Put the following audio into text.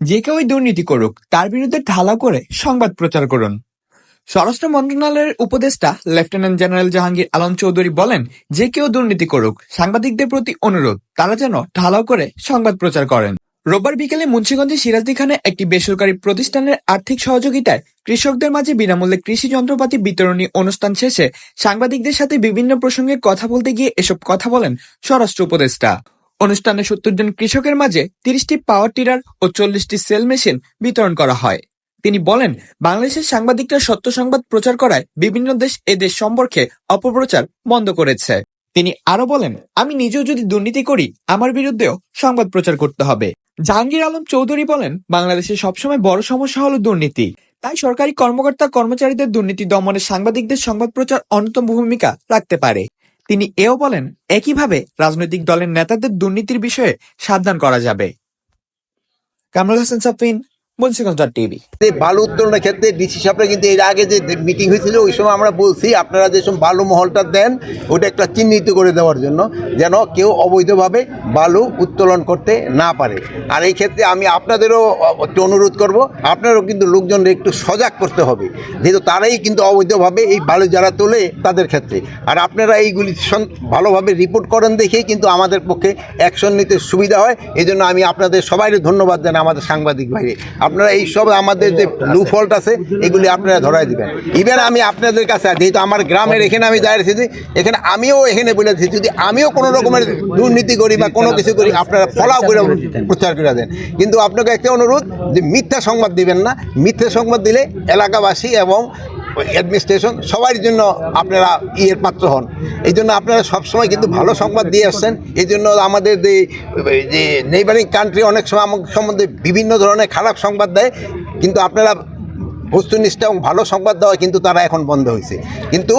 যে কেউই দুর্নীতি করুক, তার বিরুদ্ধে ঢালাও করে সংবাদ প্রচার করুন। স্বরাষ্ট্র মন্ত্রণালয়ের উপদেষ্টা, লেফটেন্যান্ট জেনারেল জাহাঙ্গীর আলম চৌধুরী বলেন, যে কেউ দুর্নীতি করুক, সাংবাদিকদের প্রতি অনুরোধ, তারা যেন ঢালাও করে সংবাদ প্রচার করেন। রোববার বিকেলে মুন্সিগঞ্জের সিরাজদি খানে একটি বেসরকারি প্রতিষ্ঠানের আর্থিক সহযোগিতায় কৃষকদের মাঝে বিনামূল্যে কৃষি যন্ত্রপাতি বিতরণী অনুষ্ঠান শেষে সাংবাদিকদের সাথে বিভিন্ন প্রসঙ্গে কথা বলতে গিয়ে এসব কথা বলেন স্বরাষ্ট্র উপদেষ্টা। অনুষ্ঠানে সত্তর জন কৃষকের মাঝে তিরিশটি পাওয়ার টিলার ও চল্লিশটি সেল মেশিন বিতরণ করা হয়। তিনি বলেন, বাংলাদেশের সাংবাদিকরা সত্য সংবাদ প্রচার করায় বিভিন্ন দেশ এ দেশ সম্পর্কে অপপ্রচার বন্ধ করেছে। তিনি আরও বলেন, আমি নিজেও যদি দুর্নীতি করি, আমার বিরুদ্ধেও সংবাদ প্রচার করতে হবে। জাহাঙ্গীর আলম চৌধুরী বলেন, বাংলাদেশে সবসময় বড় সমস্যা হলো দুর্নীতি। তাই সরকারি কর্মকর্তা কর্মচারীদের দুর্নীতি দমনে সাংবাদিকদের সংবাদ প্রচার অন্যতম ভূমিকা রাখতে পারে। তিনি এও বলেন, একইভাবে রাজনৈতিক দলের নেতাদের দুর্নীতির বিষয়ে সাবধান করা যাবে। Kamrul Hasan Safin Munshiganj dot TV. বালু উত্তোলনের ক্ষেত্রে ডিসি সাহেবরা কিন্তু এর আগে যে মিটিং হয়েছিল, ওই সময় আমরা বলছি, আপনারা যেসব বালু মহলটা দেন, ওটা একটা চিহ্নিত করে দেওয়ার জন্য যেন কেউ অবৈধভাবে বালু উত্তোলন করতে না পারে। আর এই ক্ষেত্রে আমি আপনাদেরও একটু অনুরোধ করব, আপনারও কিন্তু লোকজনদের একটু সজাগ করতে হবে, যেহেতু তারাই কিন্তু অবৈধভাবে এই বালু যারা তোলে তাদের ক্ষেত্রে। আর আপনারা এইগুলি ভালোভাবে রিপোর্ট করেন দেখেই কিন্তু আমাদের পক্ষে অ্যাকশন নিতে সুবিধা হয়। এই জন্য আমি আপনাদের সবাইকে ধন্যবাদ জানাই, আমাদের সাংবাদিক ভাইরে। আপনারা এই সব আমাদের যে লু ফল্ট আছে এগুলি আপনারা ধরাই দিবেন। ইভেন আমি আপনাদের কাছে যেহেতু আমার গ্রামের এখানে আমি দাঁড়িয়েছি এখানে আমিও এখানে বলেছি যদি আমিও কোনো রকমের দুর্নীতি করি বা কোনো কিছু করি আপনারা ফলাও করে প্রচার করে দেন। কিন্তু আপনাকে একটা অনুরোধ যে মিথ্যা সংবাদ দিবেন না। মিথ্যা সংবাদ দিলে এলাকাবাসী এবং অ্যাডমিনিস্ট্রেশন সবার জন্য আপনারা ইয়ের পাত্র হন। এই জন্য আপনারা সবসময় কিন্তু ভালো সংবাদ দিয়ে আসছেন। এই জন্য আমাদের যে যে নেইবারিং কান্ট্রি অনেক সময় আমাদের সম্বন্ধে বিভিন্ন ধরনের খারাপ সংবাদ দেয়। কিন্তু আপনারা বস্তুনিষ্ঠা এবং ভালো সংবাদ দেওয়া কিন্তু তারা এখন বন্ধ হয়েছে। কিন্তু